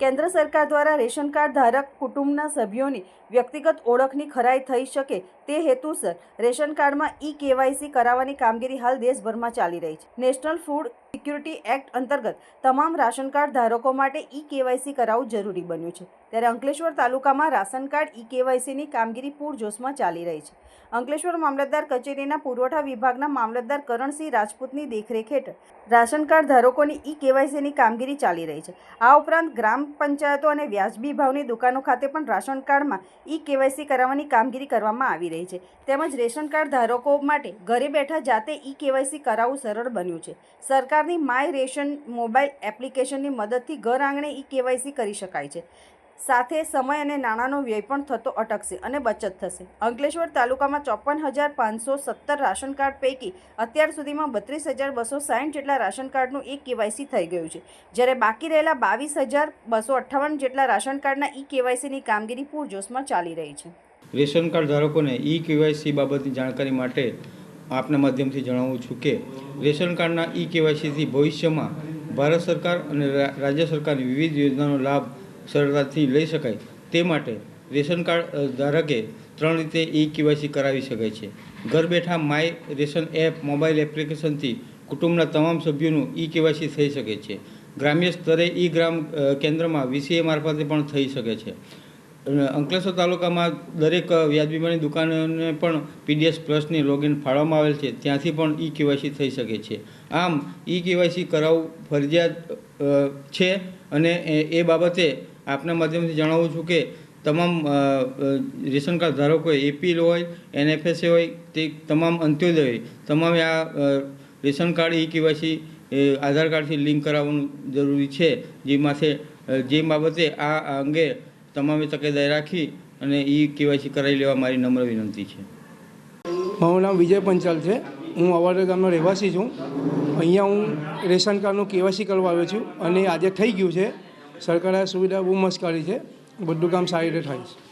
કેન્દ્ર સરકાર દ્વારા રેશન કાર્ડ ધારક કુટુંબના સભ્યોની વ્યક્તિગત ઓળખની ખરાઈ થઈ શકે તે હેતુસર રેશન કાર્ડમાં ઈ કેવાયસી કરાવવાની કામગીરી હાલ દેશભરમાં ચાલી રહી છે. નેશનલ ફૂડ સિક્યુરિટી એક્ટ અંતર્ગત તમામ રાશન કાર્ડ ધારકો માટે ઈ કેવાયસી કરાવવું જરૂરી બન્યું છે. ત્યારે અંકલેશ્વર તાલુકામાં રાશન કાર્ડ ઈ કેવાયસીની કામગીરી પૂરજોશમાં ચાલી રહી છે. અંકલેશ્વર મામલતદાર કચેરીના પુરવઠા વિભાગના મામલતદાર કરણસિંહ રાજપૂતની દેખરેખ હેઠળ રાશન કાર્ડ ધારકોની ઈ કેવાયસીની કામગીરી ચાલી રહી છે. આ ઉપરાંત ગ્રામ પંચાયતો અને વ્યાજબી ભાવની દુકાનો ખાતે પણ રાશન કાર્ડમાં ઈ કેવાયસી કરાવવાની કામગીરી કરવામાં આવી રહી છે. તેમજ રેશન કાર્ડ ધારકો માટે ઘરે બેઠા જાતે ઈ કેવાયસી કરાવવું સરળ બન્યું છે. સરકારની માય રેશન મોબાઈલ એપ્લિકેશનની મદદથી ઘર આંગણે ઈ કેવાયસી કરી શકાય છે. સાથે સમય અને નાણાંનો વ્યય પણ થતો અટકશે અને બચત થશે. અંકલેશ્વર તાલુકામાં ચોપન હજાર પાંચસો સત્તર રાશન કાર્ડ પૈકી અત્યાર સુધીમાં બત્રીસ હજાર બસો સાઠ જેટલા રાશન કાર્ડનું ઈ કેવાયસી થઈ ગયું છે. જ્યારે બાકી રહેલા બાવીસ હજાર બસો અઠ્ઠાવન જેટલા રાશન કાર્ડના ઈ કેવાયસીની કામગીરી પૂરજોશમાં ચાલી રહી છે. રેશન કાર્ડ ધારકોને ઈ કેવાયસી બાબતની જાણકારી માટે આપના માધ્યમથી જણાવું છું કે રેશન કાર્ડના ઈ કેવાયસીથી ભવિષ્યમાં ભારત સરકાર અને રાજ્ય સરકારની વિવિધ યોજનાનો લાભ સરળતાથી લઈ શકાય. તે માટે રેશન કાર્ડ ધારકે ત્રણ રીતે ઈ કેવાયસી કરાવી શકે છે. ઘર બેઠા માય રેશન એપ, મોબાઈલ એપ્લિકેશનથી કુટુંબના તમામ સભ્યોનું ઈ કેવાયસી થઈ શકે છે. ગ્રામ્ય સ્તરે ઈ ગ્રામ કેન્દ્રમાં વીસીએ મારફતે પણ થઈ શકે છે. અંકલેશ્વર તાલુકામાં દરેક વ્યાજબીમાની દુકાનોને પણ પીડીએસ પ્લસની લોગિન ફાળવવામાં આવેલ છે. ત્યાંથી પણ ઈ કેવાયસી થઈ શકે છે. આમ ઈ કેવાયસી કરાવવું ફરજિયાત છે અને એ બાબતે આપના માધ્યમથી જણાવું છું કે તમામ રેશન કાર્ડ ધારકોએ એપીએલ હોય એનએફએસએ હોય, તે તમામ અંત્યોદય હોય તમામે આ ration card e KYC Aadhaar કાર્ડથી લિંક કરાવવાનું જરૂરી છે, જે માથે જે બાબતે આ અંગે તમામે તકેદારી રાખી અને ઈ કેવાયસી કરાવી લેવા મારી નમ્ર વિનંતી છે. મારું નામ વિજય પંચાલ છે. હું અવાડા ગામનો રહેવાસી છું. અહીંયા હું રેશન કાર્ડનું કેવાયસી કરવા આવ્યો છું અને આજે થઈ ગયું છે. સરકારે સુવિધા બહુ મસ્ત કરી છે. બધું કામ સારી રીતે થાય છે.